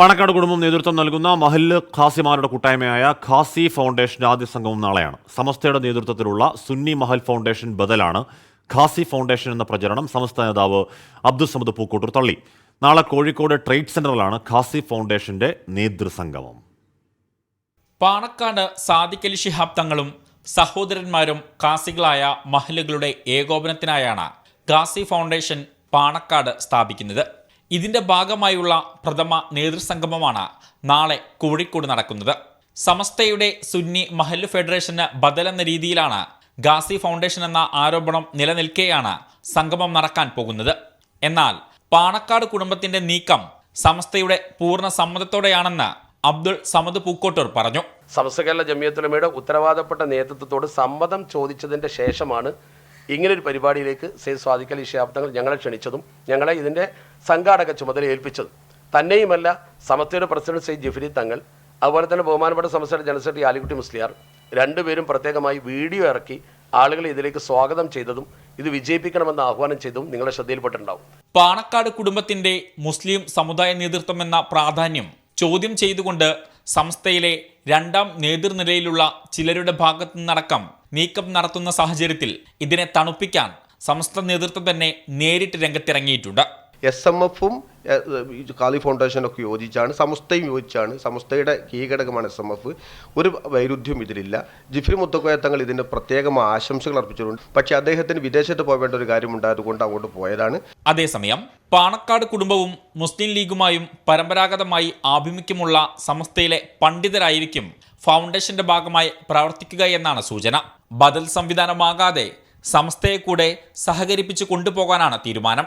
പാണക്കാട് കുടുംബം നേതൃത്വം നൽകുന്ന മഹല്ല് ഖാസിമാരുടെ കൂട്ടായ്മയായ ഖാസി ഫൗണ്ടേഷന്റെ ആദ്യ സംഗമം നാളെയാണ്. സമസ്തയുടെ നേതൃത്വത്തിലുള്ള സുന്നി മഹൽ ഫൗണ്ടേഷൻ ബദലാണ് ഖാസി ഫൗണ്ടേഷൻ എന്ന പ്രചരണം സമസ്ത നേതാവ് അബ്ദുൾ സമദ് പൂക്കോട്ടൂർ തള്ളി. നാളെ കോഴിക്കോട് ട്രേഡ് സെന്ററിലാണ് ഖാസി ഫൗണ്ടേഷന്റെ നേതൃസംഗമം. പാണക്കാട് സാദിഖലി ശിഹാബ് തങ്ങളും സഹോദരന്മാരും ഖാസികളായ മഹലുകളുടെ ഏകോപനത്തിനായാണ് ഖാസി ഫൗണ്ടേഷൻ പാണക്കാട് സ്ഥാപിക്കുന്നത്. ഇതിന്റെ ഭാഗമായുള്ള പ്രഥമ നേതൃസംഗമമാണ് നാളെ കോഴിക്കോട് നടക്കുന്നത്. സമസ്തയുടെ സുന്നി മഹല്ല് ഫെഡറേഷന് ബദലെന്ന രീതിയിലാണ് ഗാസി ഫൗണ്ടേഷൻ എന്ന ആരോപണം നിലനിൽക്കെയാണ് സംഗമം നടക്കാൻ പോകുന്നത്. എന്നാൽ പാണക്കാട് കുടുംബത്തിന്റെ നീക്കം സമസ്തയുടെ പൂർണ സമ്മതത്തോടെയാണെന്ന് അബ്ദുൾ സമദ് പൂക്കോട്ടൂർ പറഞ്ഞു. സമസ്ത കേരള ജമിയത്തുലമയുടെ ഉത്തരവാദപ്പെട്ട നേതൃത്വത്തോട് സമ്മതം ചോദിച്ചതിന്റെ ശേഷമാണ് ഇങ്ങനൊരു പരിപാടിയിലേക്ക് സെയ്ദ് സ്വാദിക്കൽ ഈ ശാബ്ദങ്ങൾ ഞങ്ങളെ ക്ഷണിച്ചതും ഞങ്ങളെ ഇതിന്റെ സംഘാടക ചുമതല ഏൽപ്പിച്ചതും. തന്നെയുമല്ല സമസ്തയുടെ പ്രസിഡന്റ് സെയ്ദ് ജിഫരി തങ്ങൾ അതുപോലെ തന്നെ ബഹുമാനപ്പെട്ട സമസ്തയുടെ ജനറൽ ആലിക്കുട്ടി മുസ്ലിയാർ രണ്ടുപേരും പ്രത്യേകമായി വീഡിയോ ഇറക്കി ആളുകളെ ഇതിലേക്ക് സ്വാഗതം ചെയ്തതും ഇത് വിജയിപ്പിക്കണമെന്ന് ആഹ്വാനം ചെയ്തതും നിങ്ങളുടെ ശ്രദ്ധയിൽപ്പെട്ടിട്ടുണ്ടാവും. പാണക്കാട് കുടുംബത്തിന്റെ മുസ്ലിം സമുദായ നേതൃത്വം എന്ന പ്രാധാന്യം ചോദ്യം ചെയ്തുകൊണ്ട് സംസ്ഥയിലെ രണ്ടാം നേതൃനിരയിലുള്ള ചിലരുടെ ഭാഗത്തു നിന്നടക്കം നീക്കം നടത്തുന്ന സാഹചര്യത്തിൽ ഇതിനെ തണുപ്പിക്കാൻ സംസ്ഥാന നേതൃത്വം തന്നെ നേരിട്ട് രംഗത്തിറങ്ങിയിട്ടുണ്ട്. എസ് എം എഫും കാലി ഫൗണ്ടേഷനൊക്കെ യോജിച്ചാണ് സമസ്തയും യോജിച്ചാണ് സമസ്തയുടെ കീഘടകമാണ് എസ് എം എഫ് ഒരു വൈരുദ്ധ്യം ഇതിലില്ല. ജിഫ്രി മുത്തക്കോയ തങ്ങൾ ഇതിന് പ്രത്യേകം ആശംസകൾ അർപ്പിച്ചിട്ടുണ്ട്. പക്ഷേ അദ്ദേഹത്തിന് വിദേശത്ത് പോകേണ്ട ഒരു കാര്യമുണ്ടായതുകൊണ്ട് അങ്ങോട്ട് പോയതാണ്. അതേസമയം പാണക്കാട് കുടുംബവും മുസ്ലിം ലീഗുമായും പരമ്പരാഗതമായി ആഭിമുഖ്യമുള്ള സമസ്തയിലെ പണ്ഡിതരായിരിക്കും ഫൗണ്ടേഷന്റെ ഭാഗമായി പ്രവർത്തിക്കുക എന്നാണ് സൂചന. ബദൽ സംവിധാനമാകാതെ സമസ്തയെ കൂടെ സഹകരിപ്പിച്ച് കൊണ്ടുപോകാനാണ് തീരുമാനം.